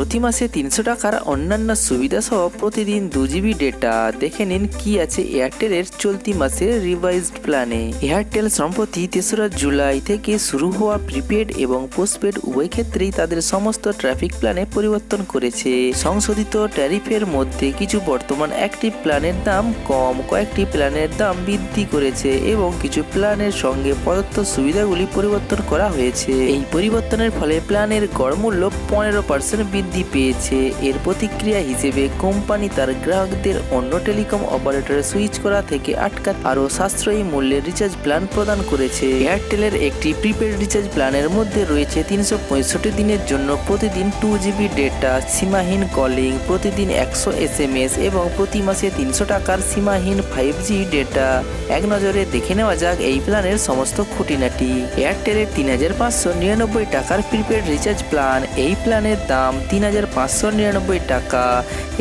প্রতি মাসে তিনশো টাকার অন্যান্য সুবিধা সহ প্রতিদিন দু জিবি ডেটা দেখে নিন কি আছে এয়ারটেলের চলতি মাসের রিভাইজড প্ল্যানে এয়ারটেল সম্প্রতি তেসরা জুলাই থেকে শুরু হওয়া প্রিপেড এবং পোস্টপেড উভয় ক্ষেত্রেই তাদের সমস্ত ট্রাফিক প্ল্যানে পরিবর্তন করেছে। সংশোধিত ট্যারিফের মধ্যে কিছু বর্তমান অ্যাক্টিভ প্ল্যানের দাম কম, কয়েকটি প্ল্যানের দাম বৃদ্ধি করেছে এবং কিছু প্ল্যানের সঙ্গে প্রদত্ত সুবিধাগুলি পরিবর্তন করা হয়েছে। এই পরিবর্তনের ফলে প্ল্যানের গড় মূল্য পনেরো পার্সেন্ট বৃদ্ধি পেয়েছে। এর প্রতিক্রিয়া হিসেবে কোম্পানি তার গ্রাহকদের অন্য টেলিকম অপারেটরে সুইচ করা থেকে আটকা আরও সাশ্রয়ী মূল্যের রিচার্জ প্ল্যান প্রদান করেছে। এয়ারটেলের একটি প্রিপেড রিচার্জ প্ল্যানের মধ্যে রয়েছে তিনশো পঁয়ষট্টি দিনের জন্য প্রতিদিন টু জিবি ডেটা, সীমাহীন কলিং, প্রতিদিন একশো এস এম এস এবং প্রতি মাসে তিনশো টাকার সীমাহীন ফাইভ জি ডেটা। এক নজরে দেখে নেওয়া যাক এই প্ল্যানের সমস্ত খুঁটিনাটি। এয়ারটেলের তিন হাজার পাঁচশো নিরানব্বই টাকার প্রিপেড রিচার্জ প্ল্যান, এই প্ল্যানের দাম তিন হাজার পাঁচশো নিরানব্বই টাকা।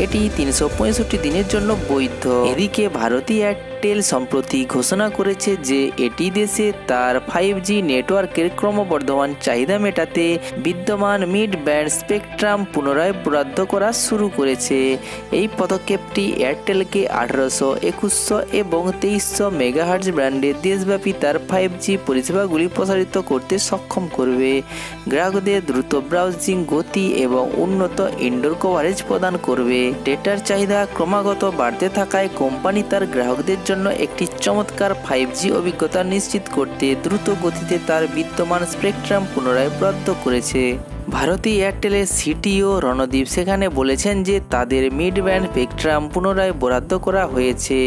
এটি তিনশো পঁয়ষট্টি দিনের জন্য বৈধ। এদিকে ভারতী এয়ারটেল সম্প্রতি ঘোষণা করেছে যে এটি দেশে তার ফাইভ জি নেটওয়ার্কের ক্রমবর্ধমান চাহিদা মেটাতে বিদ্যমান মিড ব্যান্ড স্পেকট্রাম পুনরায় বরাদ্দ করা শুরু করেছে। এই পদক্ষেপটি এয়ারটেলকে আঠারোশো একুশশো এবং তেইশশো মেগাহার্জ ব্র্যান্ডে দেশব্যাপী তার ফাইভ জি পরিষেবাগুলি প্রসারিত করতে সক্ষম করবে। গ্রাহকদের দ্রুত ব্রাউজিং গতি এবং উন্নত ইনডোর কভারেজ প্রদান করবে। ডেটার চাহিদা ক্রমাগত বাড়তে থাকায় কোম্পানি তার গ্রাহকদের জন্য একটি চমৎকার ফাইভ জি অভিজ্ঞতা নিশ্চিত করতে দ্রুত গতিতে তার বিদ্যমান স্পেকট্রাম পুনরায় বরাদ্দ করেছে। ভারতী এয়ারটেলের সিটিও রণদীপ সেখানে বলেছেন যে তাদের মিড ব্যান্ড স্পেকট্রাম পুনরায় বরাদ্দ করা হয়েছে,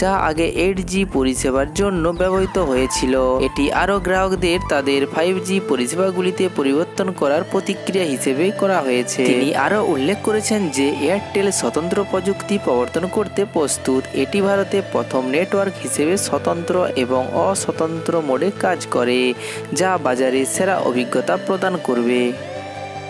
যা আগে এইট জি পরিষেবার জন্য ব্যবহৃত হয়েছিল। এটি আরও গ্রাহকদের তাদের ফাইভ জি পরিষেবাগুলিতে পরিবর্তন করার প্রতিক্রিয়া হিসেবে করা হয়েছে। তিনি আরও উল্লেখ করেছেন যে এয়ারটেল স্বতন্ত্র প্রযুক্তি প্রবর্তন করতে প্রস্তুত। এটি ভারতে প্রথম নেটওয়ার্ক হিসেবে স্বতন্ত্র এবং অস্বতন্ত্র মোডে কাজ করে, যা বাজারে সেরা অভিজ্ঞতা প্রদান করবে।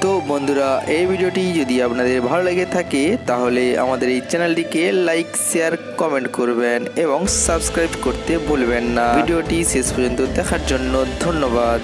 তো বন্ধুরা, এই ভিডিওটি যদি আপনাদের ভালো লেগে থাকে, তাহলে আমাদের এই চ্যানেলটিকে লাইক, শেয়ার, কমেন্ট করবেন এবং সাবস্ক্রাইব করতে ভুলবেন না। ভিডিওটি শেষ পর্যন্ত দেখার জন্য ধন্যবাদ।